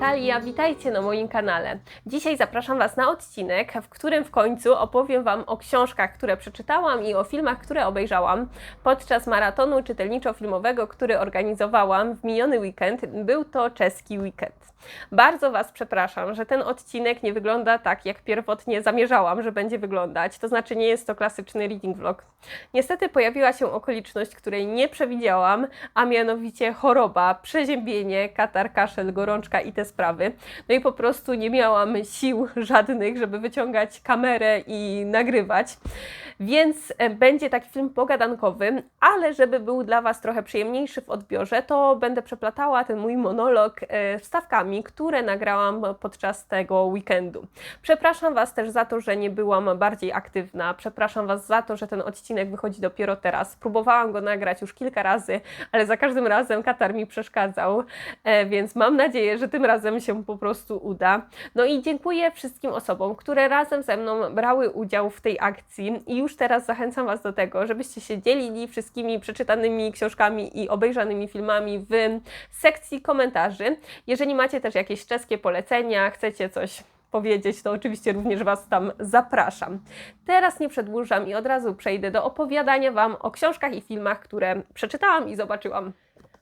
Natalia, witajcie na moim kanale. Dzisiaj zapraszam Was na odcinek, w którym w końcu opowiem Wam o książkach, które przeczytałam i o filmach, które obejrzałam podczas maratonu czytelniczo-filmowego, który organizowałam w miniony weekend. Był to czeski weekend. Bardzo Was przepraszam, że ten odcinek nie wygląda tak, jak pierwotnie zamierzałam, że będzie wyglądać. To znaczy, nie jest to klasyczny reading vlog. Niestety pojawiła się okoliczność, której nie przewidziałam, a mianowicie choroba, przeziębienie, katar, kaszel, gorączka i te sprawy. No i po prostu nie miałam sił żadnych, żeby wyciągać kamerę i nagrywać. Więc e, będzie taki film pogadankowy, ale żeby był dla Was trochę przyjemniejszy w odbiorze, to będę przeplatała ten mój monolog e, wstawkami, które nagrałam podczas tego weekendu. Przepraszam Was też za to, że nie byłam bardziej aktywna. Przepraszam Was za to, że ten odcinek wychodzi dopiero teraz. Próbowałam go nagrać już kilka razy, ale za każdym razem Katar mi przeszkadzał, e, więc mam nadzieję, że tym razem się po prostu uda. No i dziękuję wszystkim osobom, które razem ze mną brały udział w tej akcji i już teraz zachęcam Was do tego, żebyście się dzielili wszystkimi przeczytanymi książkami i obejrzanymi filmami w sekcji komentarzy. Jeżeli macie też jakieś czeskie polecenia, chcecie coś powiedzieć, to oczywiście również Was tam zapraszam. Teraz nie przedłużam i od razu przejdę do opowiadania Wam o książkach i filmach, które przeczytałam i zobaczyłam.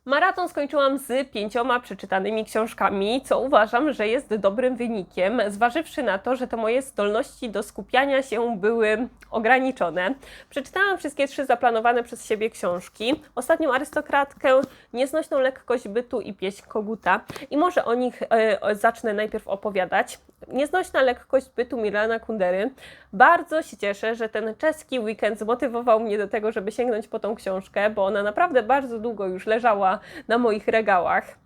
Maraton skończyłam z pięcioma przeczytanymi książkami, co uważam, że jest dobrym wynikiem, zważywszy na to, że te moje zdolności do skupiania się były ograniczone. Przeczytałam wszystkie trzy zaplanowane przez siebie książki. Ostatnią arystokratkę, nieznośną lekkość bytu i pieśń koguta. I może o nich e, zacznę najpierw opowiadać. Nieznośna lekkość bytu Milana Kundery. Bardzo się cieszę, że ten czeski weekend zmotywował mnie do tego, żeby sięgnąć po tą książkę, bo ona naprawdę bardzo długo już leżała na moich regałach.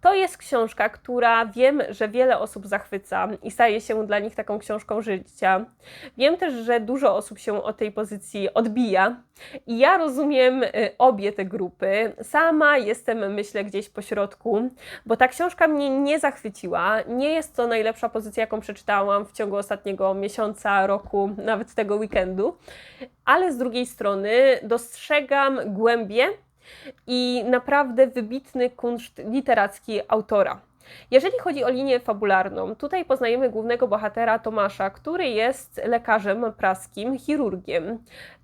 To jest książka, która wiem, że wiele osób zachwyca i staje się dla nich taką książką życia. Wiem też, że dużo osób się od tej pozycji odbija i ja rozumiem y, obie te grupy. Sama jestem, myślę, gdzieś po środku, bo ta książka mnie nie zachwyciła. Nie jest to najlepsza pozycja, jaką przeczytałam w ciągu ostatniego miesiąca, roku, nawet tego weekendu, ale z drugiej strony dostrzegam głębie i naprawdę wybitny kunszt literacki autora. Jeżeli chodzi o linię fabularną, tutaj poznajemy głównego bohatera Tomasza, który jest lekarzem praskim, chirurgiem.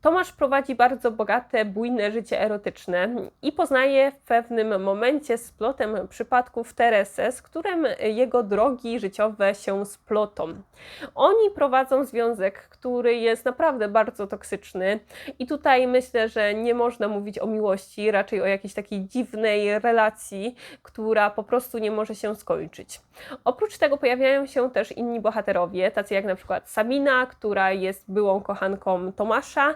Tomasz prowadzi bardzo bogate, bujne życie erotyczne i poznaje w pewnym momencie splotem przypadków Teresę, z którym jego drogi życiowe się splotą. Oni prowadzą związek, który jest naprawdę bardzo toksyczny i tutaj myślę, że nie można mówić o miłości, raczej o jakiejś takiej dziwnej relacji, która po prostu nie może się skończyć. Oprócz tego pojawiają się też inni bohaterowie, tacy jak na przykład Sabina, która jest byłą kochanką Tomasza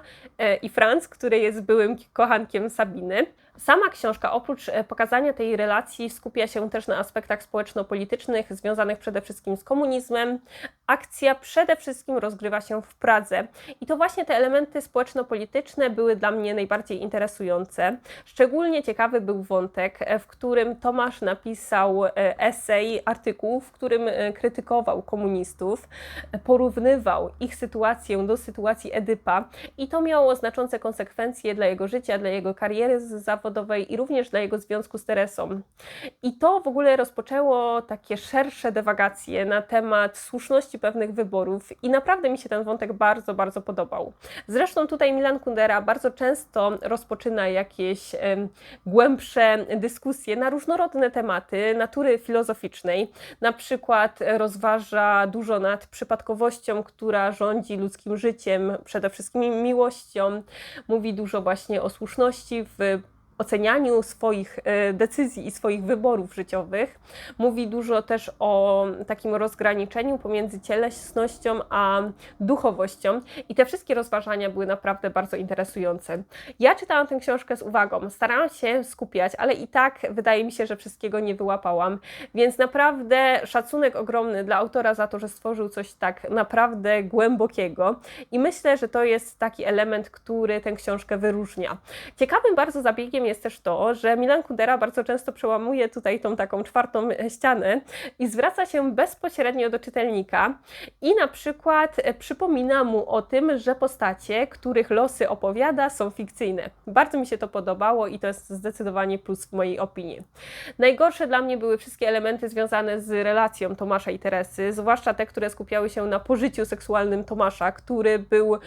i Franz, który jest byłym kochankiem Sabiny. Sama książka, oprócz e, pokazania tej relacji, skupia się też na aspektach społeczno-politycznych związanych przede wszystkim z komunizmem. Akcja przede wszystkim rozgrywa się w Pradze i to właśnie te elementy społeczno-polityczne były dla mnie najbardziej interesujące. Szczególnie ciekawy był wątek, e, w którym Tomasz napisał e, esej, artykuł, w którym krytykował komunistów, porównywał ich sytuację do sytuacji Edypa i to miało znaczące konsekwencje dla jego życia, dla jego kariery zawodowej zawodowej i również dla jego związku z Teresą. I to w ogóle rozpoczęło takie szersze dewagacje na temat słuszności pewnych wyborów i naprawdę mi się ten wątek bardzo, bardzo podobał. Zresztą tutaj Milan Kundera bardzo często rozpoczyna jakieś głębsze dyskusje na różnorodne tematy natury filozoficznej. Na przykład rozważa dużo nad przypadkowością, która rządzi ludzkim życiem, przede wszystkim miłością. Mówi dużo właśnie o słuszności w ocenianiu swoich e, decyzji i swoich wyborów życiowych. Mówi dużo też o takim rozgraniczeniu pomiędzy cielesnością a duchowością i te wszystkie rozważania były naprawdę bardzo interesujące. Ja czytałam tę książkę z uwagą, starałam się skupiać, ale i tak wydaje mi się, że wszystkiego nie wyłapałam, więc naprawdę szacunek ogromny dla autora za to, że stworzył coś tak naprawdę głębokiego i myślę, że to jest taki element, który tę książkę wyróżnia. Ciekawym bardzo zabiegiem jest też to, że Milan Kundera bardzo często przełamuje tutaj tą taką czwartą ścianę i zwraca się bezpośrednio do czytelnika i na przykład e, przypomina mu o tym, że postacie, których losy opowiada, są fikcyjne. Bardzo mi się to podobało i to jest zdecydowanie plus w mojej opinii. Najgorsze dla mnie były wszystkie elementy związane z relacją Tomasza i Teresy, zwłaszcza te, które skupiały się na pożyciu seksualnym Tomasza, który był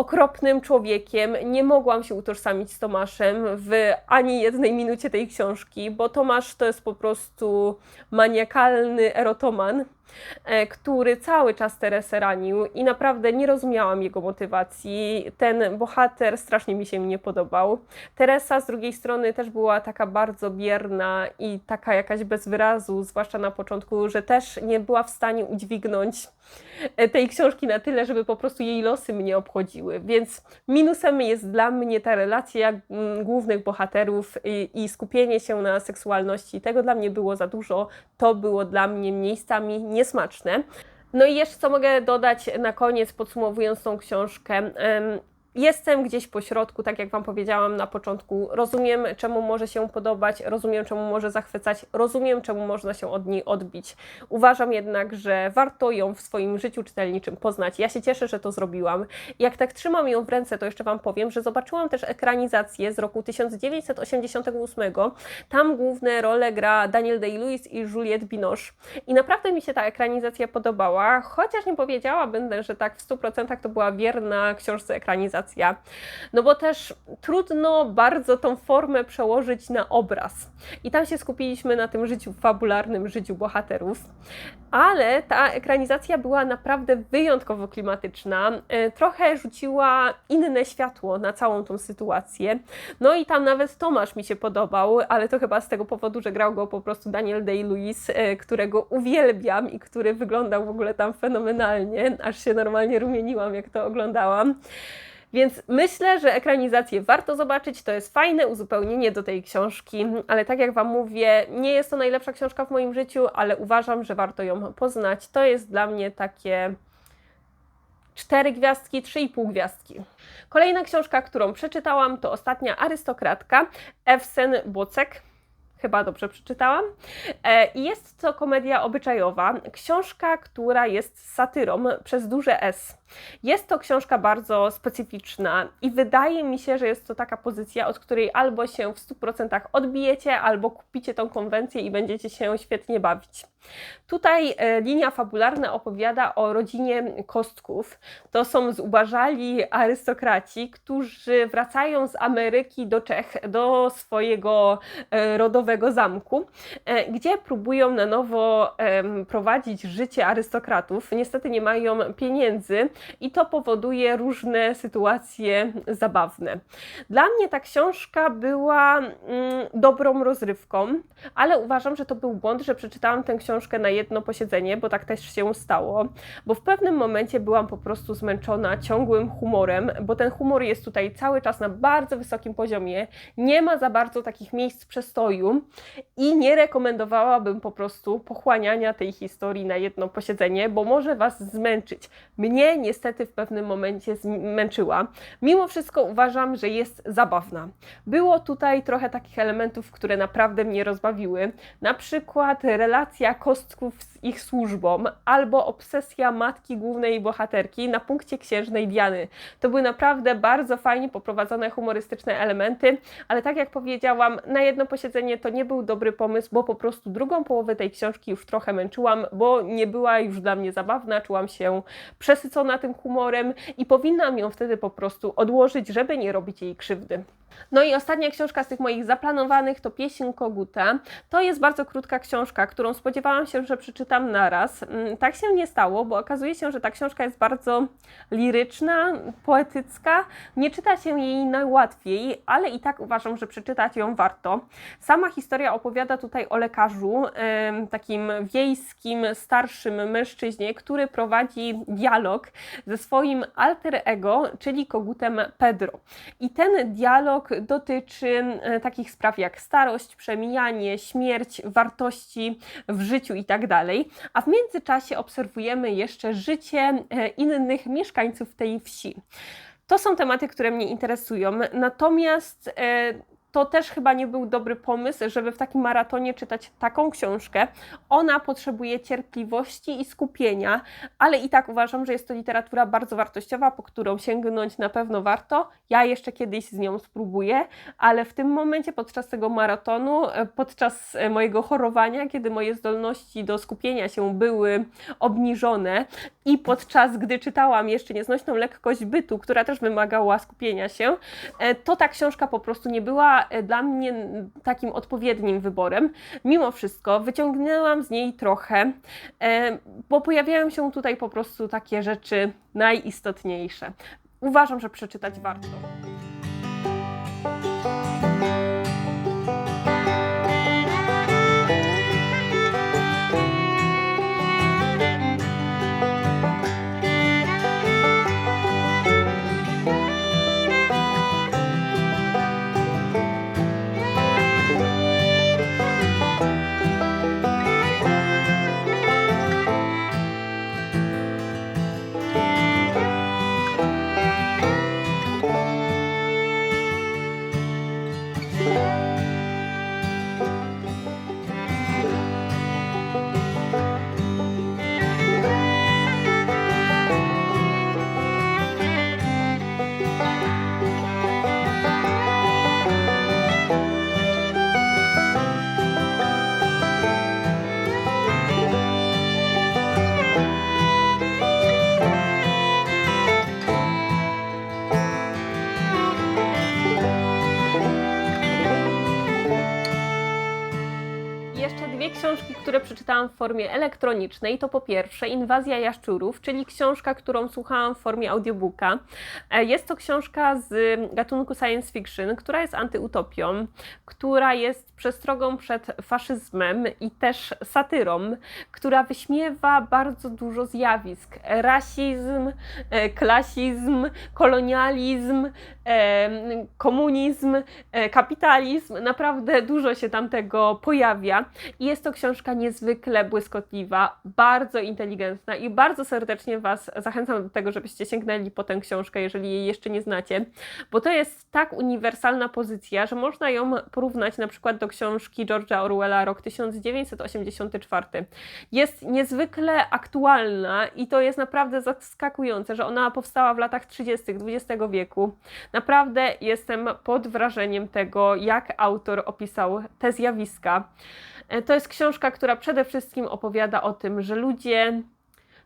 okropnym człowiekiem. Nie mogłam się utożsamić z Tomaszem w ani jednej minucie tej książki, bo Tomasz to jest po prostu maniakalny erotoman który cały czas Teresę ranił i naprawdę nie rozumiałam jego motywacji. Ten bohater strasznie mi się nie podobał. Teresa z drugiej strony też była taka bardzo bierna i taka jakaś bez wyrazu, zwłaszcza na początku, że też nie była w stanie udźwignąć e, tej książki na tyle, żeby po prostu jej losy mnie obchodziły. Więc minusem jest dla mnie ta relacja mm, głównych bohaterów i, i skupienie się na seksualności. Tego dla mnie było za dużo. To było dla mnie miejscami niesmaczne. No i jeszcze co mogę dodać na koniec, podsumowując tą książkę. Em, Jestem gdzieś po środku, tak jak Wam powiedziałam na początku. Rozumiem, czemu może się podobać, rozumiem, czemu może zachwycać, rozumiem, czemu można się od niej odbić. Uważam jednak, że warto ją w swoim życiu czytelniczym poznać. Ja się cieszę, że to zrobiłam. Jak tak trzymam ją w ręce, to jeszcze Wam powiem, że zobaczyłam też ekranizację z roku 1988. Tam główne role gra Daniel Day-Lewis i Juliette Binoche. I naprawdę mi się ta ekranizacja podobała, chociaż nie powiedziałabym, że tak w 100% to była wierna książce no bo też trudno bardzo tą formę przełożyć na obraz. I tam się skupiliśmy na tym życiu fabularnym, życiu bohaterów. Ale ta ekranizacja była naprawdę wyjątkowo klimatyczna. E, trochę rzuciła inne światło na całą tą sytuację. No i tam nawet Tomasz mi się podobał, ale to chyba z tego powodu, że grał go po prostu Daniel Day-Lewis, e, którego uwielbiam i który wyglądał w ogóle tam fenomenalnie, aż się normalnie rumieniłam, jak to oglądałam. Więc myślę, że ekranizację warto zobaczyć. To jest fajne uzupełnienie do tej książki, ale tak jak Wam mówię, nie jest to najlepsza książka w moim życiu, ale uważam, że warto ją poznać. To jest dla mnie takie cztery gwiazdki, trzy i pół gwiazdki. Kolejna książka, którą przeczytałam, to ostatnia arystokratka Ewsen Bocek chyba dobrze przeczytałam. E, jest to komedia obyczajowa, książka, która jest satyrą przez duże S. Jest to książka bardzo specyficzna i wydaje mi się, że jest to taka pozycja, od której albo się w 100% odbijecie, albo kupicie tą konwencję i będziecie się świetnie bawić. Tutaj e, linia fabularna opowiada o rodzinie Kostków. To są zubażali arystokraci, którzy wracają z Ameryki do Czech, do swojego e, rodowego zamku, e, gdzie próbują na nowo prowadzić życie arystokratów. Niestety nie mają pieniędzy i to powoduje różne sytuacje zabawne. Dla mnie ta książka była mm, dobrą rozrywką, ale uważam, że to był błąd, że przeczytałam tę książkę na jedno posiedzenie, bo tak też się stało, bo w pewnym momencie byłam po prostu zmęczona ciągłym humorem, bo ten humor jest tutaj cały czas na bardzo wysokim poziomie, nie ma za bardzo takich miejsc przestoju i nie rekomendowałabym po prostu pochłaniania tej historii na jedno posiedzenie, bo może Was zmęczyć. Mnie niestety w pewnym momencie zmęczyła. Mimo wszystko uważam, że jest zabawna. Było tutaj trochę takich elementów, które naprawdę mnie rozbawiły. Na przykład relacja kostków z ich służbą, albo obsesja matki głównej bohaterki na punkcie księżnej Diany. To były naprawdę bardzo fajnie poprowadzone humorystyczne elementy, ale tak jak powiedziałam, na jedno posiedzenie to nie był dobry pomysł, bo po prostu drugą połowę tej książki już trochę męczyłam, bo nie była już dla mnie zabawna, czułam się przesycona tym humorem i powinnam ją wtedy po prostu odłożyć, żeby nie robić jej krzywdy. No i ostatnia książka z tych moich zaplanowanych to Pieśń Koguta. To jest bardzo krótka książka, którą spodziewałam się, że przeczytam naraz. Mm, tak się nie stało, bo okazuje się, że ta książka jest bardzo liryczna, poetycka. Nie czyta się jej najłatwiej, ale i tak uważam, że przeczytać ją warto. Sama historia opowiada tutaj o lekarzu, takim wiejskim, starszym mężczyźnie, który prowadzi dialog ze swoim alter ego, czyli kogutem Pedro. I ten dialog dotyczy e, takich spraw jak starość, przemijanie, śmierć, wartości w życiu itd. Tak A w międzyczasie obserwujemy jeszcze życie e, innych mieszkańców tej wsi. To są tematy, które mnie interesują. Natomiast e, to też chyba nie był dobry pomysł, żeby w takim maratonie czytać taką książkę. Ona potrzebuje cierpliwości i skupienia, ale i tak uważam, że jest to literatura bardzo wartościowa, po którą sięgnąć na pewno warto. Ja jeszcze kiedyś z nią spróbuję, ale w tym momencie podczas tego maratonu, podczas e, mojego chorowania, kiedy moje zdolności do skupienia się były obniżone i podczas gdy czytałam jeszcze nieznośną lekkość bytu, która też wymagała skupienia się, e, to ta książka po prostu nie była e, dla mnie takim odpowiednim wyborem. Mimo wszystko wyciągnęłam z niej trochę, e, bo pojawiają się tutaj po prostu takie rzeczy najistotniejsze. Uważam, że przeczytać warto. Które przeczytałam w formie elektronicznej. To po pierwsze Inwazja Jaszczurów, czyli książka, którą słuchałam w formie audiobooka. E, Jest to książka z gatunku science fiction, która jest antyutopią, która jest przestrogą przed faszyzmem i też satyrą, która wyśmiewa bardzo dużo zjawisk. Rasizm, e, klasizm, kolonializm, e, komunizm, e, kapitalizm. Naprawdę dużo się tam tego pojawia. I jest to książka niezwykle błyskotliwa, bardzo inteligentna i bardzo serdecznie Was zachęcam do tego, żebyście sięgnęli po tę książkę, jeżeli jej jeszcze nie znacie, bo to jest tak uniwersalna pozycja, że można ją porównać na przykład do książki George'a Orwella Rok 1984. Jest niezwykle aktualna i to jest naprawdę zaskakujące, że ona powstała w latach 30. XX wieku. Naprawdę jestem pod wrażeniem tego, jak autor opisał te zjawiska. E, To jest książka, która przede wszystkim opowiada o tym, że ludzie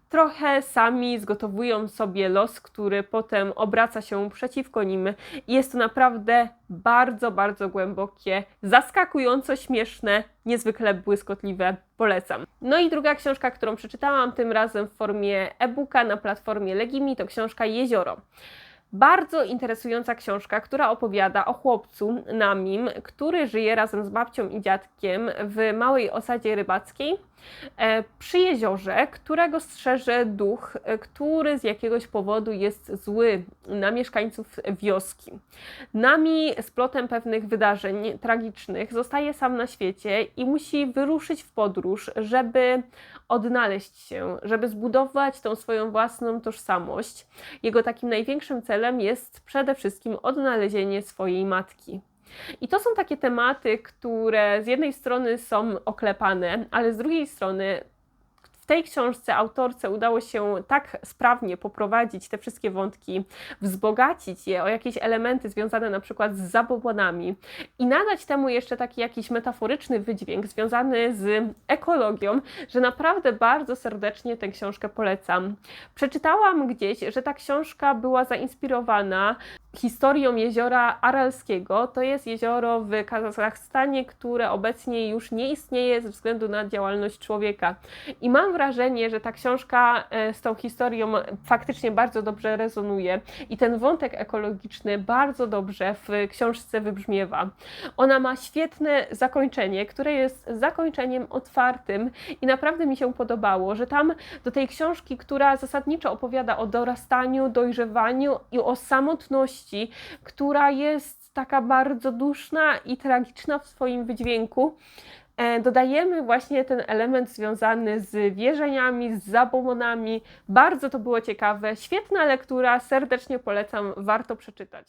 trochę sami zgotowują sobie los, który potem obraca się przeciwko nim. Jest to naprawdę bardzo, bardzo głębokie, zaskakująco śmieszne, niezwykle błyskotliwe. Polecam. No i druga książka, którą przeczytałam, tym razem w formie e-booka na platformie Legimi, to książka Jezioro. Bardzo interesująca książka, która opowiada o chłopcu Namim, który żyje razem z babcią i dziadkiem w małej osadzie rybackiej przy jeziorze, którego strzeże duch, e, który z jakiegoś powodu jest zły na mieszkańców wioski. Nami z plotem pewnych wydarzeń tragicznych zostaje sam na świecie i musi wyruszyć w podróż, żeby odnaleźć się, żeby zbudować tą swoją własną tożsamość. Jego takim największym celem jest przede wszystkim odnalezienie swojej matki. I to są takie tematy, które z jednej strony są oklepane, ale z drugiej strony w tej książce autorce udało się tak sprawnie poprowadzić te wszystkie wątki, wzbogacić je o jakieś elementy związane na przykład z zabobonami i nadać temu jeszcze taki jakiś metaforyczny wydźwięk związany z ekologią, że naprawdę bardzo serdecznie tę książkę polecam. Przeczytałam gdzieś, że ta książka była zainspirowana historią jeziora Aralskiego. To jest jezioro w Kazachstanie, które obecnie już nie istnieje ze względu na działalność człowieka. I mam wrażenie, że ta książka e, z tą historią faktycznie bardzo dobrze rezonuje i ten wątek ekologiczny bardzo dobrze w książce wybrzmiewa. Ona ma świetne zakończenie, które jest zakończeniem otwartym i naprawdę mi się podobało, że tam do tej książki, która zasadniczo opowiada o dorastaniu, dojrzewaniu i o samotności, która jest taka bardzo duszna i tragiczna w swoim wydźwięku, e, dodajemy właśnie ten element związany z wierzeniami, z zabobonami. Bardzo to było ciekawe. Świetna lektura, serdecznie polecam, warto przeczytać.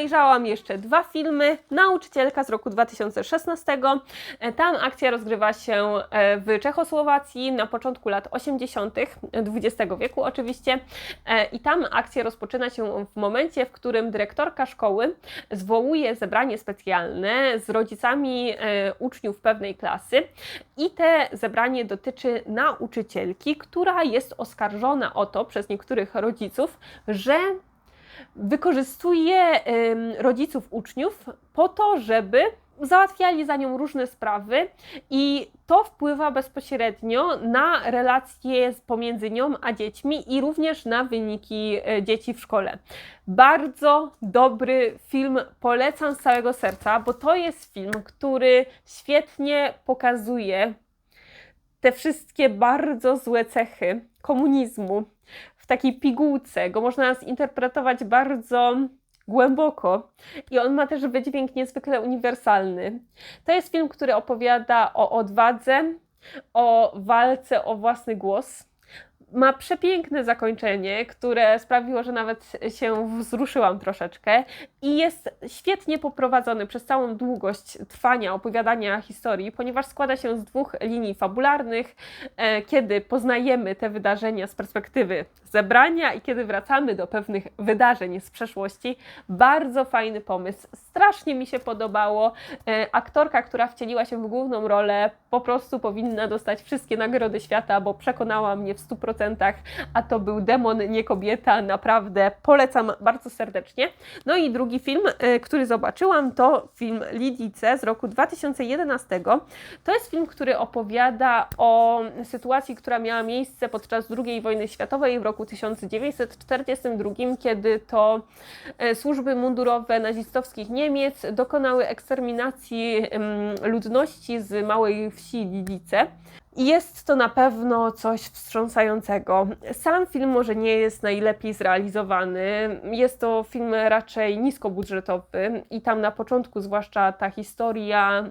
Obejrzałam jeszcze dwa filmy. Nauczycielka z roku 2016. E, Tam akcja rozgrywa się e, w Czechosłowacji na początku lat 80. XX wieku oczywiście. E, I tam akcja rozpoczyna się w momencie, w którym dyrektorka szkoły zwołuje zebranie specjalne z rodzicami e, uczniów pewnej klasy i te zebranie dotyczy nauczycielki, która jest oskarżona o to przez niektórych rodziców, że wykorzystuje rodziców uczniów po to, żeby załatwiali za nią różne sprawy i to wpływa bezpośrednio na relacje pomiędzy nią a dziećmi i również na wyniki e, dzieci w szkole. Bardzo dobry film, polecam z całego serca, bo to jest film, który świetnie pokazuje te wszystkie bardzo złe cechy komunizmu takiej pigułce. Go można zinterpretować bardzo głęboko i on ma też wydźwięk niezwykle uniwersalny. To jest film, który opowiada o odwadze, o walce o własny głos. Ma przepiękne zakończenie, które sprawiło, że nawet się wzruszyłam troszeczkę i jest świetnie poprowadzony przez całą długość trwania opowiadania historii, ponieważ składa się z dwóch linii fabularnych, e, kiedy poznajemy te wydarzenia z perspektywy zebrania i kiedy wracamy do pewnych wydarzeń z przeszłości. Bardzo fajny pomysł, strasznie mi się podobało. E, Aktorka, która wcieliła się w główną rolę, po prostu powinna dostać wszystkie nagrody świata, bo przekonała mnie w 100%, a to był demon, nie kobieta. Naprawdę polecam bardzo serdecznie. No i drugi film, e, który zobaczyłam, to film Lidice z roku 2011. To jest film, który opowiada o sytuacji, która miała miejsce podczas II wojny światowej w roku 1942, kiedy to e, służby mundurowe nazistowskich Niemiec dokonały eksterminacji ludności z małej wsi Lidice. I Jest to na pewno coś wstrząsającego. Sam film może nie jest najlepiej zrealizowany. Jest to film raczej niskobudżetowy i tam na początku, zwłaszcza ta historia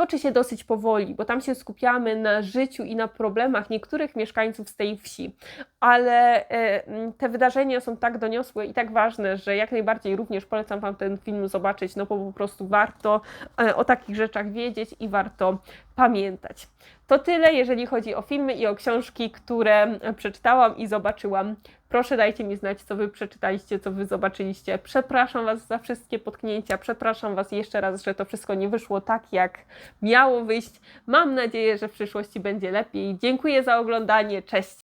toczy się dosyć powoli, bo tam się skupiamy na życiu i na problemach niektórych mieszkańców z tej wsi. Ale e, te wydarzenia są tak doniosłe i tak ważne, że jak najbardziej również polecam Wam ten film zobaczyć, no bo po prostu warto e, o takich rzeczach wiedzieć i warto pamiętać. To tyle, jeżeli chodzi o filmy i o książki, które przeczytałam i zobaczyłam. Proszę dajcie mi znać, co Wy przeczytaliście, co Wy zobaczyliście. Przepraszam Was za wszystkie potknięcia, przepraszam Was jeszcze raz, że to wszystko nie wyszło tak, jak miało wyjść. Mam nadzieję, że w przyszłości będzie lepiej. Dziękuję za oglądanie, cześć!